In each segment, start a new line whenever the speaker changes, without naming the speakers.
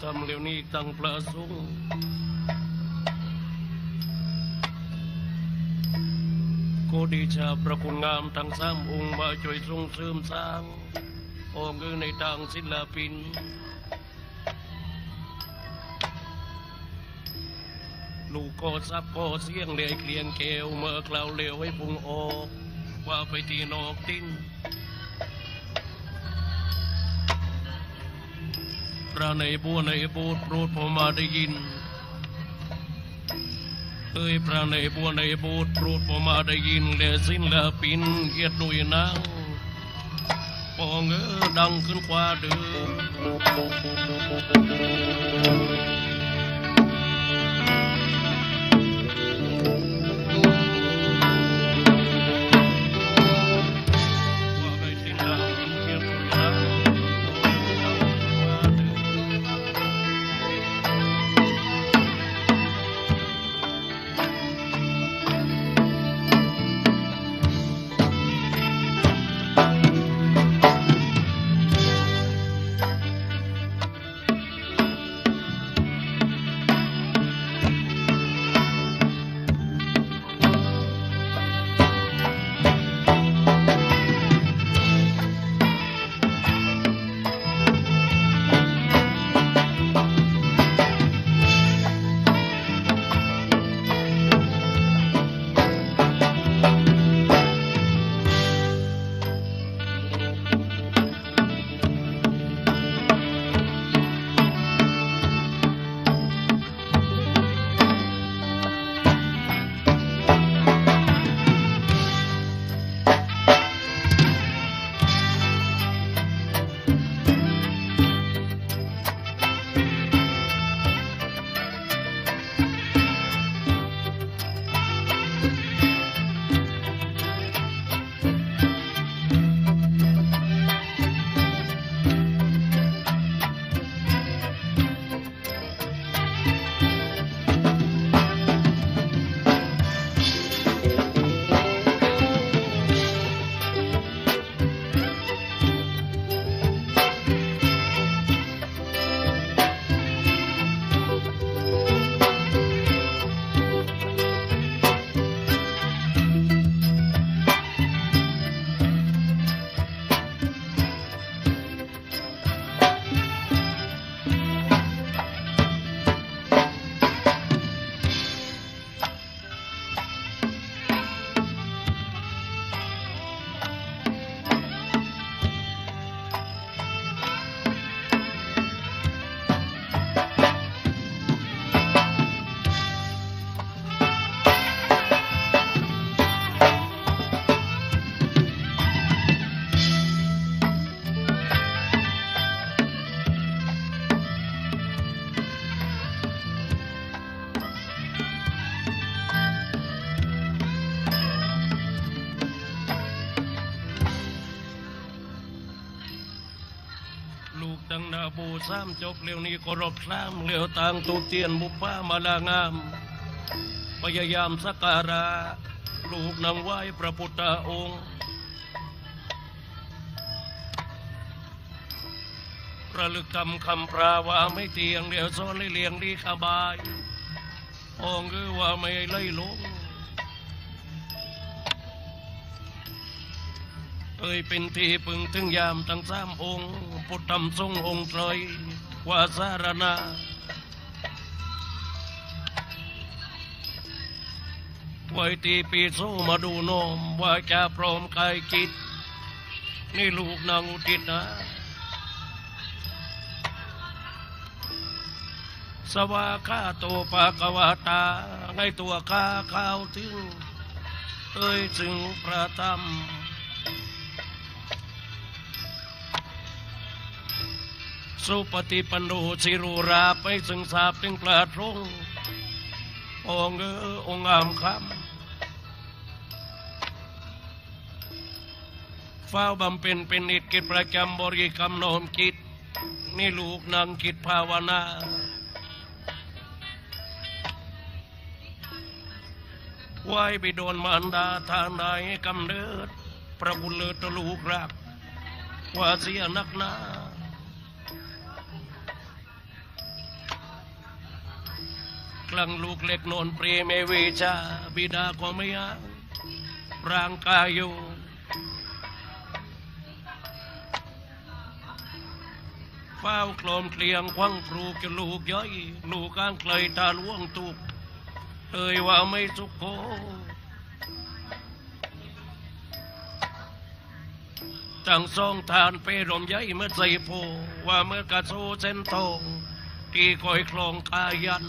ทธพระธรรมเร็วนี้ตั้งพระสงฆ์โกดีชาพระคุณงามทั้งสามองค์มาช่วยส่งเสริมสร้างองค์ในทางศิลปิน ลูกก็ซับก็เสียงเลยเคลียงเกวเมื่อกล่าวเลวให้พุงออก ว่าไปที่นอกติ้น ระในบัวในบูดโปรดผมมาได้ยินเอ้ยพระในบัวในบูดโปรดผมมาได้ยินเลสินละปินเกียดหนุยนางปองเออดังขึ้นกว่าเดิม งนาบูสามจบเร็วนี้ก็รบสามเร็วต่างตูกเตียนบุพพามาลางาม พยายามสักการะลูกนำไหว้พระพุทธองค์ระลึกทำคำพราว่าไม่เตียงเดียวซ้อนเลยเลียงดีขบายองค์คือว่าไม่ไล่ลง เอ่ยเป็นที่พึงถึงยามทั้งสามองค์พุทธธรรมทรงองค์ไตรวาสารณาไว้ตีปีโซมาดูโนมว่าจะพร้อมกายคิดนี่ลูกนางอุทิศนะสวาข้าโตปากวาตาในตัวข้าข้าวถึงเอ้ยถึงพระธรรม สุปฏิปันโนสิรุราไปสึงสาบถึงปลาทรงองเออองค์งามคำเฝ้าบำเพ็ญเป็นอิทกิจประจำบริกรรมโนมกิจนี่ลูกนางกิจภาวนาไหว้ไปโดนมารดาทางใดกำเนิด พระบุญเลิศลูกรักว่าเสียนักหนา กลังลูกเล็กนนเปรีเมวิชาบิดาก็ไม่อ้างร่างกายอยู่เฝ้าโคลมเกลียงควังครูกจะลูกย้อยลูกก้างไกลตาล่วงตุกเอ่ยว่าไม่สุขโคจังทรงทานเปรมใหญ่เมื่อใส่โพว่าเมื่อกระโซเส้นทองที่คอยคลองกายัน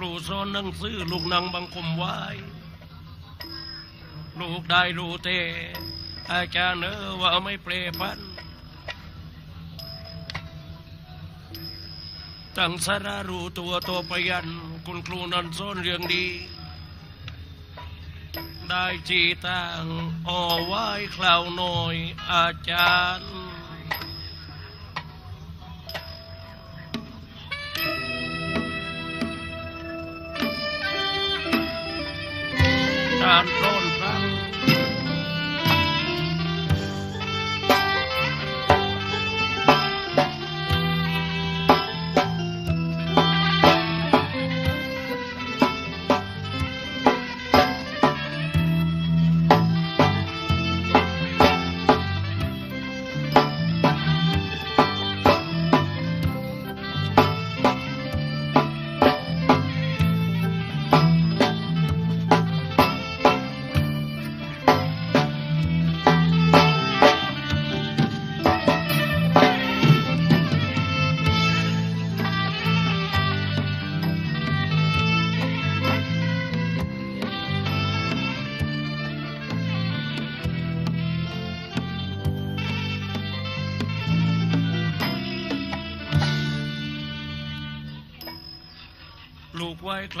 ครูสอนหนังสือลูกนางบังคมไว้ลูกได้รู้เตอาจารย์เออว่าไม่เปรพันตั้งสารรู้ตัวตัวประยัน คุณครูนันสอนเรื่องดี ได้จีตังออไว้คราวหน่อยอาจารย์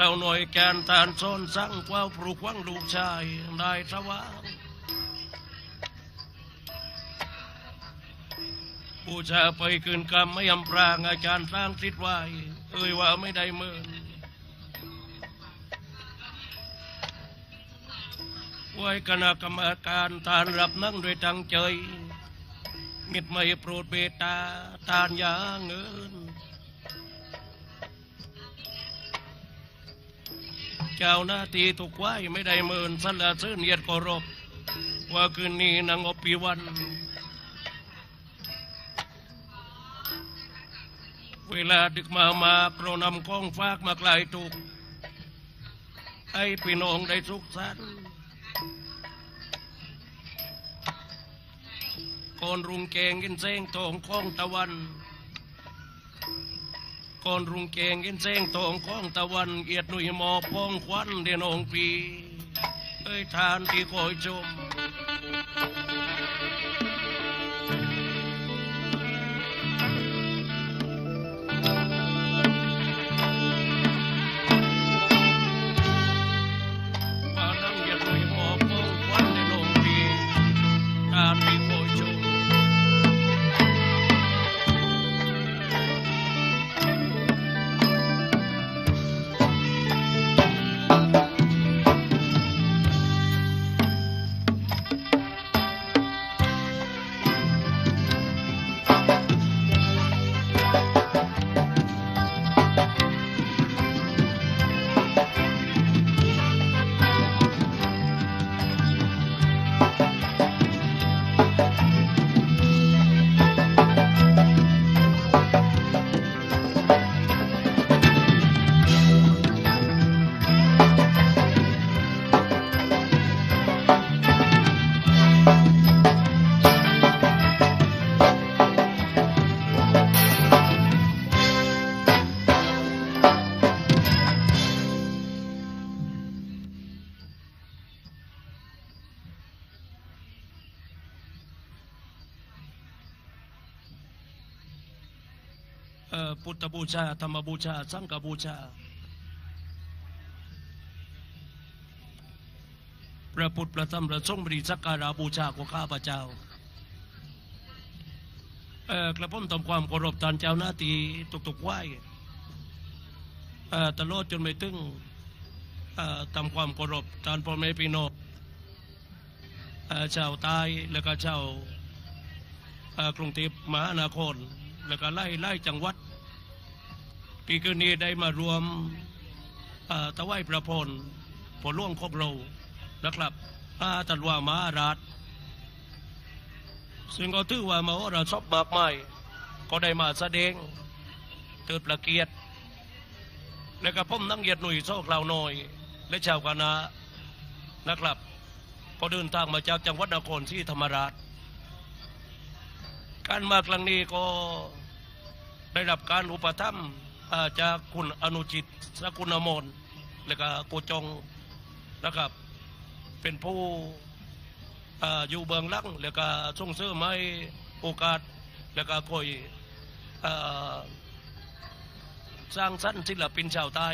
ลูกไว้คราวหน่อยแกนตานซ้อนสั่งกว้าวปลูกวังลูกชายได้สว่างบูชาไปคืนกรรมไม่ยำปรางอาจารย์สร้างสิทธิ์ไว้เอ่ยว่าไม่ได้เมินไว้คณะกรรมการทานรับนั่งโดวยตั้งใจมิดไม่โปรดเบตตาทานยาเงิน เจ้าหน้าที่ถูกไว้ไม่ได้เมินสันละซื่นเยียดเคารพว่าคืนนี้นางอปีวัน เวลาดึกมามาโปรนำกองฟากมาไกลายตุกให้พี่น้องได้สุขสันต์ก่อนรุงเกงกินเส้งทองข้องตะวัน อนรุงเกงกินเส้งทองข้องตะวันเอียดหนุ่ยหมอพองควันเดนองปีเอ้ยทานที่คอยชม ชา ธรรมบูชา สังฆบูชา พระพุทธพระธรรมพระสงฆ์บริสักการะบูชาของข้าพเจ้าเอ่อกระผมทำความเคารพตานเจ้าหน้าที่ทุกๆไหวเอ่อตลอดจนไปถึงเอ่อทำความเคารพตานพ่อแม่พี่น้องเอ่อชาวใต้แล้วก็ชาวเอ่อกรุงเทพมหานครแล้วก็ไล่ไล่จังหวัด ปีคืนนี้ได้มารวมเอ่อถวายประพลผลล่วงของเรานะครับอาตันว่ามาราชซึ่งก็ถือว่ามโหราชบมากมายก็ได้มาแสดงเติดประเกียรติและก็ผมนั่งเหยียดหนุ่ยโซกเหล่าน้อย และชาวคณะนะครับ ก็เดินทางมาจากจังหวัดนครศรีธรรมราช การมาครั้งนี้ก็ได้รับการอุปถัมภ์ จากคุณอนุจิตสกุลมนและก็โกจงนะครับ เป็นผู้ออยู่เบื้องหลังแล้วก็ส่งเสริมให้โอกาสแล้วก็คอยอสร้างสรรค์ศิลปินชาวใต้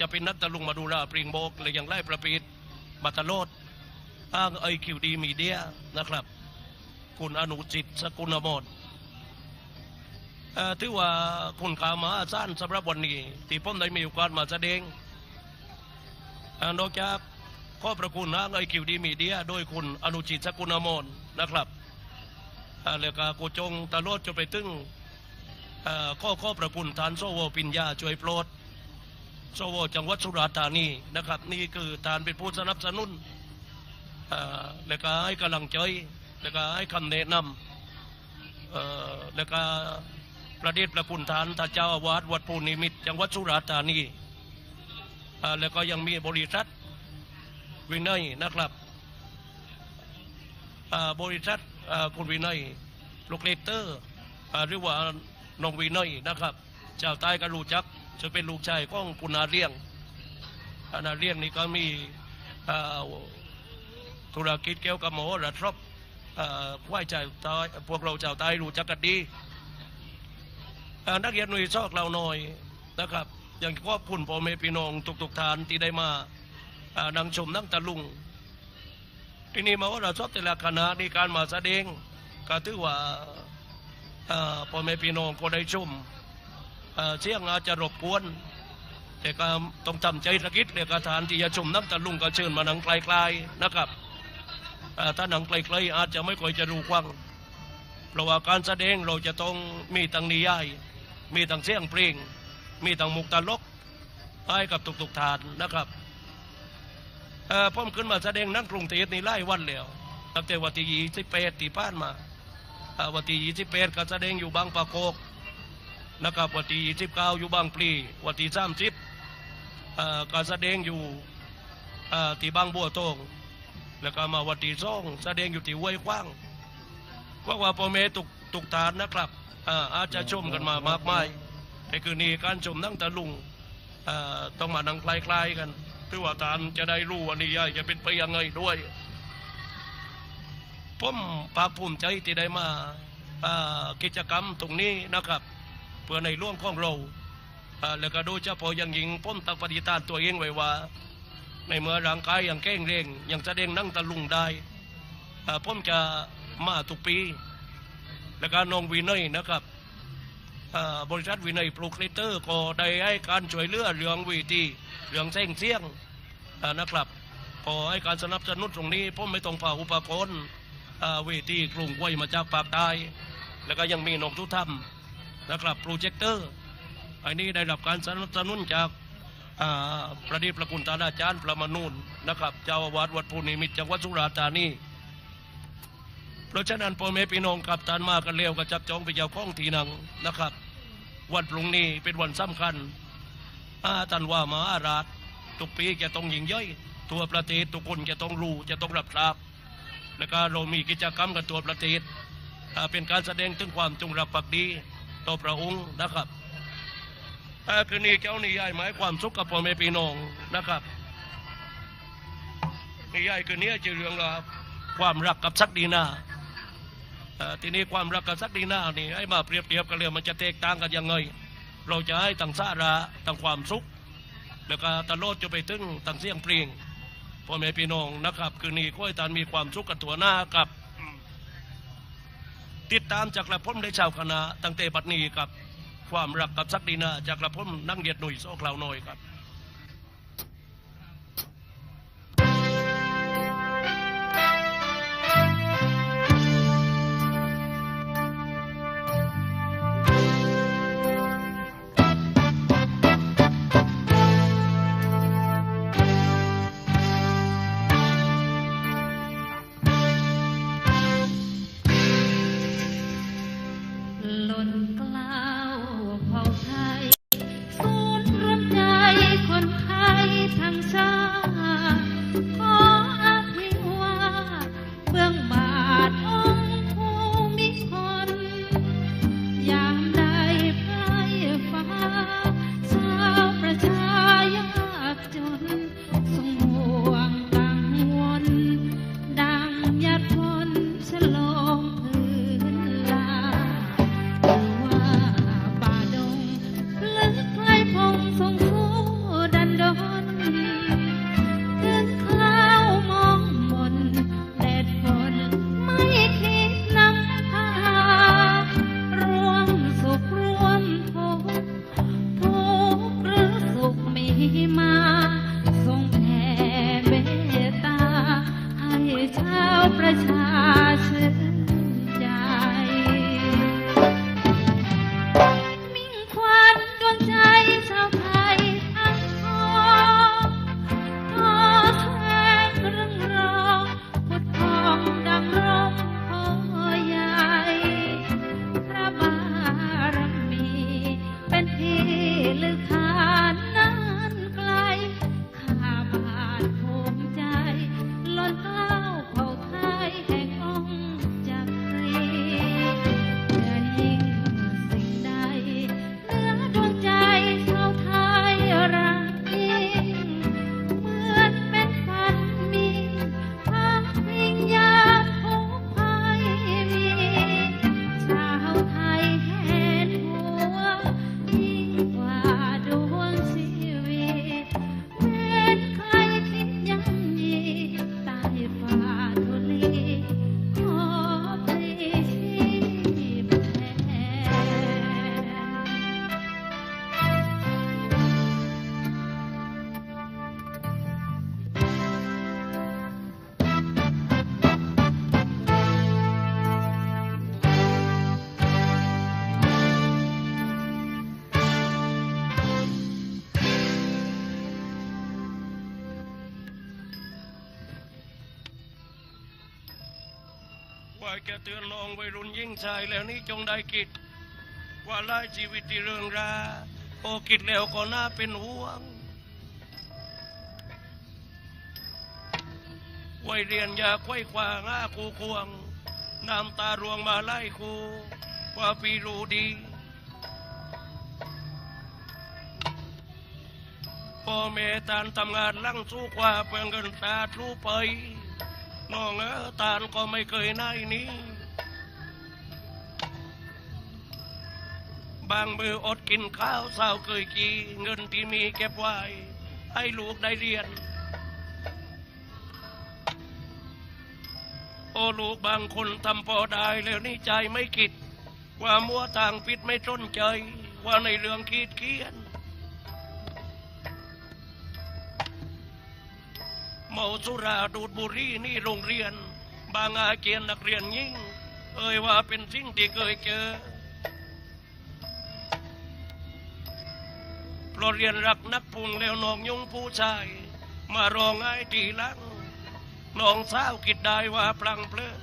จะเป็นนักตะลุงมาดูราปริงโบกและอย่างไล่ประปีดบัตรโลดอ้างไอคิวดีมีเดียนะครับ คุณอนุจิตสกุลมน ถือว่าคุณขามาสั้นสำหรับวันนี้ที่ผมได้มีโอกาสมาแสดงอนอกจากข้อประคุณนางไอคิวดีมีเดียโดยคุณอนุจิตสกุลอมนนะครับอ่าแล้วก็กูจงตะโลดจะไปตึ้งข้อข้อประคุณทานโซโวปิญญาช่วยโปรดโซโวจังหวัดสุราษฎร์ธานีนะครับ นี่คือทานเป็นผู้สนับสนุนเอ่อแล้วก็ให้กำลังใจแล้วก็ให้คำแนะนำเอ่อแล้วก็ ประเดชประคุณทานท่านเจ้าอาวาสวัดภูนิมิตจังหวัดสุราษฎร์ธานีแล้วก็ยังมีบริษัทวินัยนะครับบริษัทคุณวินัยลูกเลเตอร์หรือว่าน้องวินัยนะครับเจ้าใต้ก็รู้จักจะเป็นลูกชายของคุณนาเลียงอานาเลียงนี่ก็มีธุรกิจเกี่ยวกับหมอระทบควายใจใต้พวกเราเจ้าใต้รู้จักกันดี นักเรียนหน่วยซอกเราหน่อยนะครับ อย่างขอบคุณพ่อแม่พี่น้องทุกๆทานที่ได้มาอ่านังชมนั่งตะลุง ที่นี่มาว่าเราชอบแต่ละคณะในการมาแสดงก็ถือว่าอ่าพ่อแม่พี่น้องก็ได้ชมอ่าเสียงอาจจะรบกวนแต่ก็ต้องจำใจสักนิดเลยกระทานที่จะชมนั่งตะลุงก็เชิญมาหนังไกลๆนะครับถ้าหนังไกลๆอาจจะไม่ค่อยจะรู้ควังเพราะว่าการแสดงเราจะต้องมีตังนิยาย มีตั้งเสียงเพลงมีตั้งมุกตลกให้กับทุกๆทานนะครับเอ่อผมขึ้นมาแสดงนั่งกรุงเทพนี่ไล่วันแล้วตั้งแต่วันที่ยี่สิบแปดที่ผ่านมาวันที่ยี่สิบแปดก็แสดงอยู่บางปะโกกนะครับวันที่ยี่สิบเก้าอยู่บางปลีวันที่สามสิบก็แสดงอยู่ที่บางบัวทองแล้วก็มาวันที่สองแสดงอยู่ที่ห้วยขว้างว่าว่าพ่อแม่ตุกตุกทานนะครับ อ่าอาจจะชมกันมามากมายแต่คืนนี้การชมนั่งตะลุงอ่าต้องมานั่งคลายๆกันเพื่อว่าทานจะได้รู้ว่านิยายจะเป็นไปยังไงด้วยผมภาคภูมิใจที่ได้มาอ่ากิจกรรมตรงนี้นะครับ เพื่อในร่วงของเราอ่าแล้วก็โดยเฉพาะอย่างยิ่งผมตั้งปฏิฐานตัวเองไว้ว่า ในเมื่อร่างกายยังแข็งแรงยังแสดงนั่งตะลุงได้อ่าผมจะมาทุกปี แล้วก็น้องวินัยนะครับบริษัทวินัยปลูกลิเตอร์ก็ได้ให้การช่วยเหลือเรื่องวีทีเรื่องเส้งเสียงนะครับขอให้การสนับสนุนตรงนี้ผมไม่ต้องผ่าอุปกรณ์อ่าเวทีกรุงไว้มาจากปากใต้แล้วก็ยังมีนกทุกถ้ำนะครับโปรเจคเตอร์อันนี้ได้รับการสนับสนุนจากประเดชประคุณตาอาจารย์ประมานูนนะครับเจ้าอาวาสวัดภูนิมิตจังหวัดสุราษฎร์ธานี เพราะฉะนั้นพ่อแม่พี่น้องกับทานมากันเร็วก็จับจองไปยาวข้องทีนังนะครับ วันพรุ่งนี้เป็นวันสำคัญอาตันว่ามหาราชทุกปีจะต้องยิงย่อยตัวประเทศทุกคนจะต้องรู้จะต้องรับทราบ แล้วก็เรามีกิจกรรมกับตัวประเทศเป็นการแสดงถึงความจงรักภักดีต่อพระองค์นะครับคืนนี้เจ้านิยายหมายความสุขกับพ่อแม่พี่น้องนะครับนิยายคืนนี้จะเรื่องราวความรักกับศักดีนาเอ่อ ทีนี้ความรักกับสักดีหน้านี่ให้มาเปรียบเทียบกันเลยมันจะแตกต่างกันยังไง เราจะให้ตั้งสาระตั้งความสุข แล้วก็ตลอดจะไปถึงตั้งเสียงเพลงพ่อแม่พี่น้องนะครับ คืนนี้ก็ให้ทานมีความสุขกันตัวหน้ากับ ติดตามจากกระผมได้ชาวคณะตั้งแต่บัดนี้กับ ความรักกับสักดีหนาจากกระผมนั่งเดียดหนุ่ยโซคลาวน้อยครับ
ล้ เตือนน้องวัยรุ่นยิ่งชายแล้
วนี้จงได้กิจว่าไล่ชีวิตที่เรื่องราโอกิจแล้วก็น่าเป็นห่วงวัยเรียนอย่าไขว้ขวางอาคูควงน้ำตารวงมาไล่คูว่าพี่รู้ดีพ่อแม่ตานทำงานลั่งสู้กว่าเพื่อเงินตาทูไป น้องเออตานก็ไม่เคยนายนี้ บางมืออดกินข้าวเศร้าเคยกีเงินที่มีเก็บไว้ ให้ลูกได้เรียน โอ้ลูกบางคนทำพอได้แล้วนี่ใจไม่คิด ว่ามัวต่างปิดไม่สนใจ ว่าในเรื่องคิดเคียน เมาสุราดูดบุหรี่นี่โรงเรียน บางอาเกียนนักเรียนยิ่ง เอ่ยว่าเป็นสิ่งที่เคยเจอเพราะเรียนรักนักพุงแล้วน้องยุงผู้ชาย มารองไอ้ทีหลังน้องสาวคิดได้ว่าพลังเพลอ